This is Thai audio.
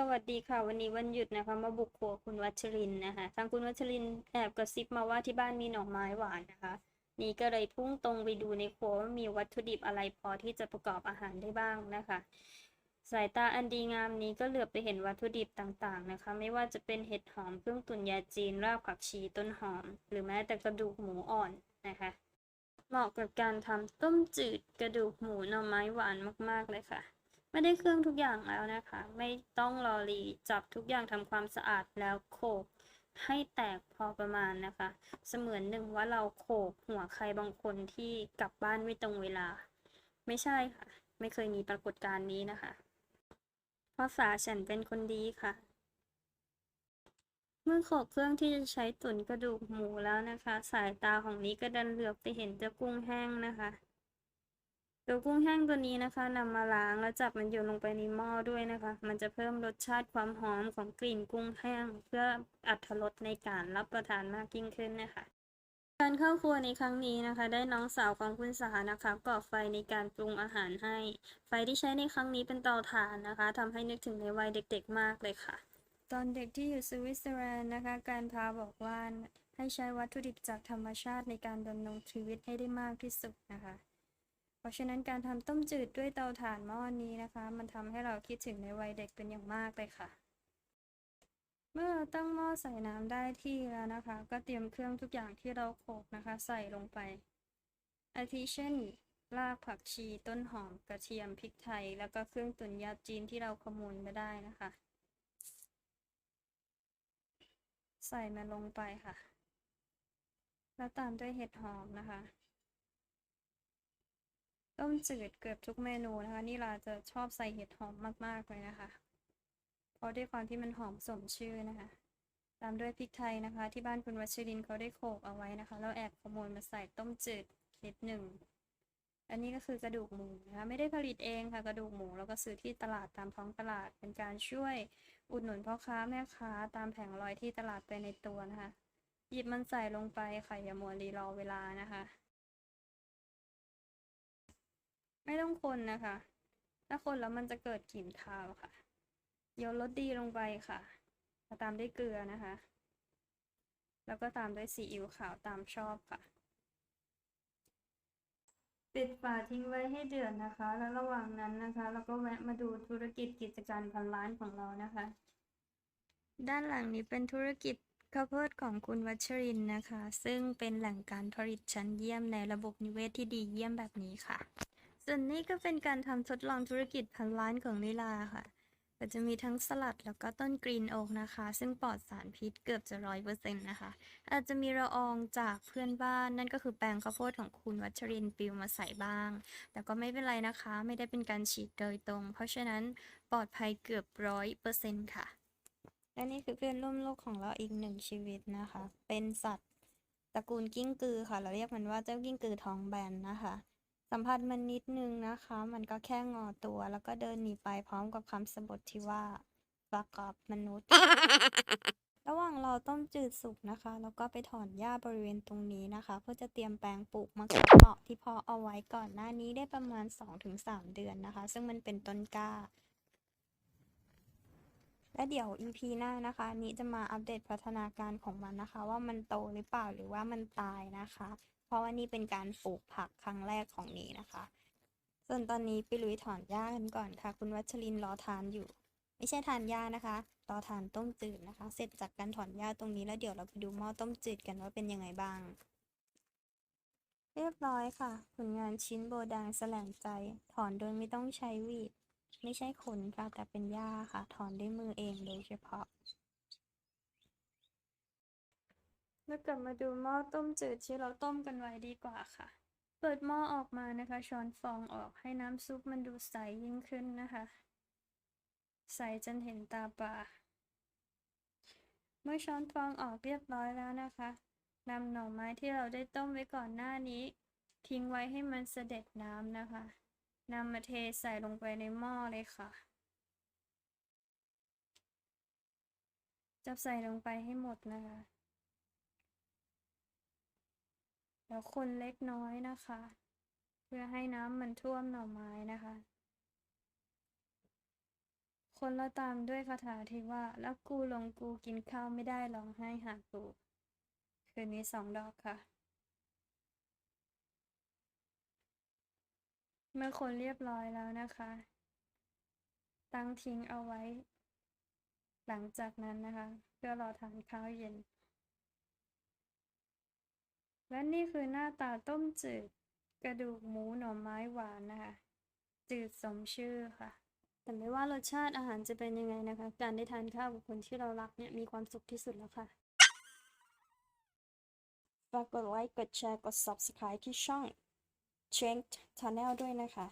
สวัสดีค่ะ วันนี้วันหยุดนะคะ มาบุกครัวคุณวัชรินนะคะ ทางคุณวัชรินแอบกระซิบมาว่าที่บ้านมีหน่อไม้หวานนะคะ นี่ก็เลยพุ่งตรงไปดูในครัวว่ามีวัตถุดิบอะไรพอที่จะประกอบอาหารได้บ้างนะคะ สายตาอันดีงามนี้ก็เหลือบไปเห็นวัตถุดิบต่างๆนะคะ ไม่ว่าจะเป็นเห็ดหอมเครื่องตุ๋นยาจีนรากผักชีต้นหอม หรือแม้แต่กระดูกหมูอ่อนนะคะ เหมาะกับการทำต้มจืดกระดูกหมูหน่อไม้หวานมากๆเลยค่ะ ไม่ได้เครื่องทุกอย่างแล้วนะคะ ไม่ต้องรอรีจับทุกอย่างทำความสะอาดแล้วโขกให้แตกพอประมาณนะคะ เสมือนหนึ่งว่าเราโขกหัวใครบางคนที่กลับบ้านไม่ตรงเวลา ไม่ใช่ค่ะ ไม่เคยมีปรากฏการณ์นี้นะคะเพราะฝาฉันเป็นคนดีค่ะ เมื่อโขกเครื่องที่จะใช้ตุ๋นกระดูกหมูแล้วนะคะ สายตาของนี้ก็ดันเหลือบไปเห็นเจ้ากุ้งแห้งนะคะ ตัวกุ้งแห้งตัวนี้นะคะนำมาล้างแล้วจับมันโยนลงไปในหม้อด้วยนะคะ มันจะเพิ่มรสชาติความหอมของกลิ่นกุ้งแห้ง เพื่ออรรถรสในการรับประทานมากยิ่งขึ้นนะคะการเข้าครัวในครั้งนี้นะคะ ได้น้องสาวของคุณสานะคะก่อไฟในการปรุงอาหารให้ ไฟที่ใช้ในครั้งนี้เป็นเตาถ่านนะคะทำให้นึกถึงในวัยเด็กๆมากเลยค่ะ ตอนเด็กที่อยู่สวิตเซอร์แลนด์นะคะ การพาบอกว่าให้ใช้วัตถุดิบจากธรรมชาติในการดำรงชีวิตให้ได้มากที่สุดนะคะ ราะฉะนั้นการทำต้มจืดด้วยเตาถ่านหม้อนี้นะคะ มันทำให้เราคิดถึงในวัยเด็กเป็นอย่างมากเลยค่ะ เมื่อเราตั้งหม้อใส่น้ำได้ที่แล้วนะคะ ก็เตรียมเครื่องทุกอย่างที่เราโขกนะคะ ใส่ลงไปอาทิเช่นรากผักชีต้นหอมกระเทียมพริกไทย แล้วก็เครื่องตุ๋นยาจีนที่เราขโมยมาได้นะคะ ใส่มันลงไปค่ะ แล้วตามด้วยเห็ดหอมนะคะ ต้มจืดเกือบทุกเมนูนะคะ นี่เราจะชอบใส่เห็ดหอมมาก ๆ เลยนะคะ เพราะด้วยความที่มันหอมสมชื่อนะคะ ตามด้วยพริกไทยนะคะ ที่บ้านคุณวัชรินเขาได้โขลกเอาไว้นะคะแล้วแอบขโมยมาใส่ต้มจืดนิดหนึ่ง อันนี้ก็คือกระดูกหมูนะคะ ไม่ได้ผลิตเองค่ะกระดูกหมูแล้วก็ซื้อที่ตลาดตามท้องตลาด เป็นการช่วยอุดหนุนพ่อค้าแม่ค้าตามแผงลอยที่ตลาดไปในตัวนะคะ หยิบมันใส่ลงไปค่ะอย่ามัวรีรอเวลานะคะ ไม่ต้องคนนะคะ ถ้าคนแล้วมันจะเกิดกลิ่นคาวค่ะโยนรสดีลงไปค่ะแล้วตามด้วยเกลือนะคะ แล้วก็ตามด้วยซีอิ๊วขาวตามชอบค่ะ ปิดฝาทิ้งไว้ให้เดือดนะคะ แล้วระหว่างนั้นนะคะ เราก็แวะมาดูธุรกิจกิจการพันล้านของเรานะคะ ด้านหลังนี้เป็นธุรกิจข้าวโพดของคุณวัชรินทร์นะคะ ซึ่งเป็นแหล่งการผลิตชั้นเยี่ยมในระบบนิเวศที่ดีเยี่ยมแบบนี้ค่ะ ส่วนนี้ก็เป็นการทำทดลองธุรกิจพันล้านของนิลาค่ะ ก็จะมีทั้งสลัดแล้วก็ต้นกรีนโอ๊กนะคะ ซึ่งปลอดสารพิษเกือบจะร้อยเปอร์เซ็นต์นะคะ อาจจะมีละอองจากเพื่อนบ้าน นั่นก็คือแปลงข้าวโพดของคุณวัชรินทร์ปลิวมาใส่บ้าง แต่ก็ไม่เป็นไรนะคะ ไม่ได้เป็นการฉีดโดยตรง เพราะฉะนั้นปลอดภัยเกือบร้อยเปอร์เซ็นต์ค่ะ และนี่คือเพื่อนร่วมโลกของเราอีกหนึ่งชีวิตนะคะ เป็นสัตว์ตระกูลกิ้งกือค่ะ เราเรียกมันว่าเจ้ากิ้งกือทองแบนนะคะ สัมผัสมันนิดนึงนะคะ มันก็แค่งอตัว แล้วก็เดินหนีไปพร้อมกับคำสบทที่ว่าประกอบมนุษย์ ระหว่างเราต้มจืดสุกนะคะ แล้วก็ไปถอนหญ้าบริเวณตรงนี้นะคะ เพื่อจะเตรียมแปลงปลูกมะเขือเปราะที่เพาะเอาไว้ก่อนหน้านี้ได้ประมาณ 2-3 เดือนนะคะ ซึ่งมันเป็นต้นกล้า และเดี๋ยว EP หน้านะคะนี้จะมาอัปเดตพัฒนาการของมันนะคะ ว่ามันโตหรือเปล่าหรือว่ามันตายนะคะ เพราะว่านี่เป็นการปลูกผักครั้งแรกของนี้นะคะ ส่วนตอนนี้ไปลุยถอนหญ้ากันก่อนค่ะ คุณวัชรินรอทานอยู่ ไม่ใช่ทานหญ้านะคะรอทานต้มจืดนะคะ เสร็จจากการถอนหญ้าตรงนี้แล้วเดี๋ยวเราไปดูหม้อต้มจืดกันว่าเป็นยังไงบ้าง เรียบร้อยค่ะ ผลงานชิ้นโบแดงแสลงใจ ถอนโดยไม่ต้องใช้วีด ไม่ใช่ขนค่ะแต่เป็นหญ้าค่ะ ถอนด้วยมือเองโดยเฉพาะแล้วกลับมาดูหม้อต้มจืดที่เราต้มกันไว้ดีกว่าค่ะ เปิดหม้อออกมานะคะ ช้อนฟองออกให้น้ำซุปมันดูใสยิ่งขึ้นนะคะ ใสจนเห็นตาปลาเมื่อช้อนฟองออกเรียบร้อยแล้วนะคะนำหน่อไม้ที่เราได้ต้มไว้ก่อนหน้านี้ ทิ้งไว้ให้มันเสด็จน้ำนะคะ นำมาเทใส่ลงไปในหม้อเลยค่ะ จับใส่ลงไปให้หมดนะคะ แล้วคนเล็กน้อยนะคะ เพื่อให้น้ำมันท่วมหน่อไม้นะคะ คนละตามด้วยคาถาที่ว่า แล้วกูลงกูกินข้าวไม่ได้ร้องไห้หากู คืนนี้สองดอกค่ะ เมื่อคนเรียบร้อยแล้วนะคะ ตั้งทิ้งเอาไว้ หลังจากนั้นนะคะ เพื่อรอทานข้าวเย็น และนี่คือหน้าตาต้มจืด กระดูกหมูหน่อไม้หวานนะคะ จืดสมชื่อค่ะ แต่ไม่ว่ารสชาติอาหารจะเป็นยังไงนะคะ การได้ทานข้าวกับคนที่เรารักเนี่ยมีความสุขที่สุดแล้วค่ะฝากกดไลค์ กดแชร์ กด Subscribe ที่ช่อง Change Channel ด้วยนะคะ